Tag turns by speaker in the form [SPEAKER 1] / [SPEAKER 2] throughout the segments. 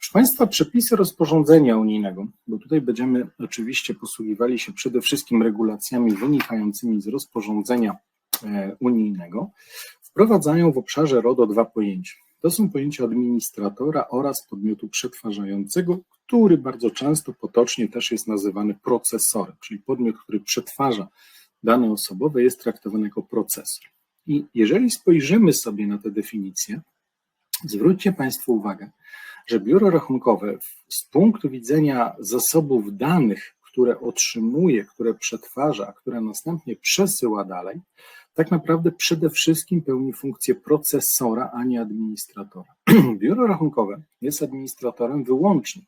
[SPEAKER 1] Proszę Państwa, przepisy rozporządzenia unijnego, bo tutaj będziemy oczywiście posługiwali się przede wszystkim regulacjami wynikającymi z rozporządzenia e, unijnego, wprowadzają w obszarze RODO dwa pojęcia. To są pojęcia administratora oraz podmiotu przetwarzającego, który bardzo często potocznie też jest nazywany procesorem, czyli podmiot, który przetwarza dane osobowe, jest traktowany jako procesor. I jeżeli spojrzymy sobie na te definicje, zwróćcie Państwo uwagę, że biuro rachunkowe z punktu widzenia zasobów danych, które otrzymuje, które przetwarza, które następnie przesyła dalej, tak naprawdę przede wszystkim pełni funkcję procesora, a nie administratora. Biuro rachunkowe jest administratorem wyłącznie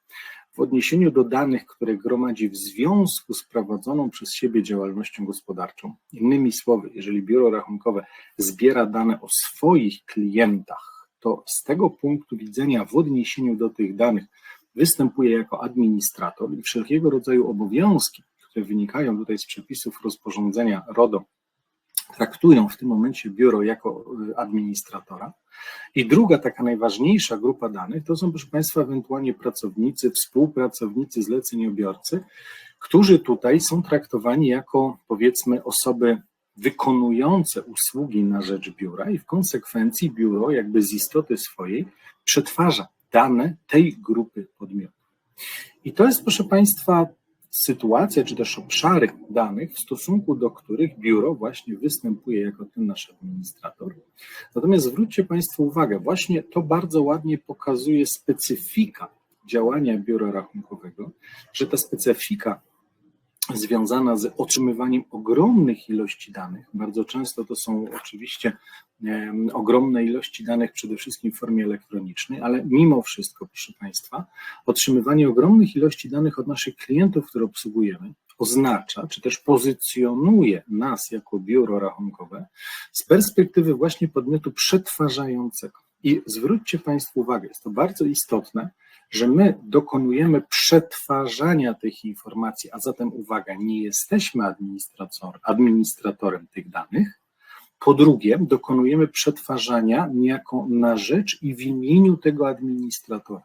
[SPEAKER 1] w odniesieniu do danych, które gromadzi w związku z prowadzoną przez siebie działalnością gospodarczą. Innymi słowy, jeżeli biuro rachunkowe zbiera dane o swoich klientach, to z tego punktu widzenia w odniesieniu do tych danych występuje jako administrator i wszelkiego rodzaju obowiązki, które wynikają tutaj z przepisów rozporządzenia RODO traktują w tym momencie biuro jako y, administratora. I druga, taka najważniejsza grupa danych to są, proszę Państwa, ewentualnie pracownicy, współpracownicy, zleceniobiorcy, którzy tutaj są traktowani jako, powiedzmy, osoby wykonujące usługi na rzecz biura i w konsekwencji biuro, jakby z istoty swojej, przetwarza dane tej grupy podmiotów. I to jest, proszę Państwa, sytuacja, czy też obszary danych, w stosunku do których biuro właśnie występuje jako ten nasz administrator. Natomiast zwróćcie Państwo uwagę, właśnie to bardzo ładnie pokazuje specyfika działania biura rachunkowego, że ta specyfika związana z otrzymywaniem ogromnych ilości danych. Bardzo często to są oczywiście ogromne ilości danych, przede wszystkim w formie elektronicznej, ale mimo wszystko, proszę Państwa, otrzymywanie ogromnych ilości danych od naszych klientów, które obsługujemy, oznacza, czy też pozycjonuje nas jako biuro rachunkowe z perspektywy właśnie podmiotu przetwarzającego. I zwróćcie Państwo uwagę, jest to bardzo istotne, że my dokonujemy przetwarzania tych informacji, a zatem uwaga, nie jesteśmy administrator, administratorem tych danych. Po drugie, dokonujemy przetwarzania niejako na rzecz i w imieniu tego administratora.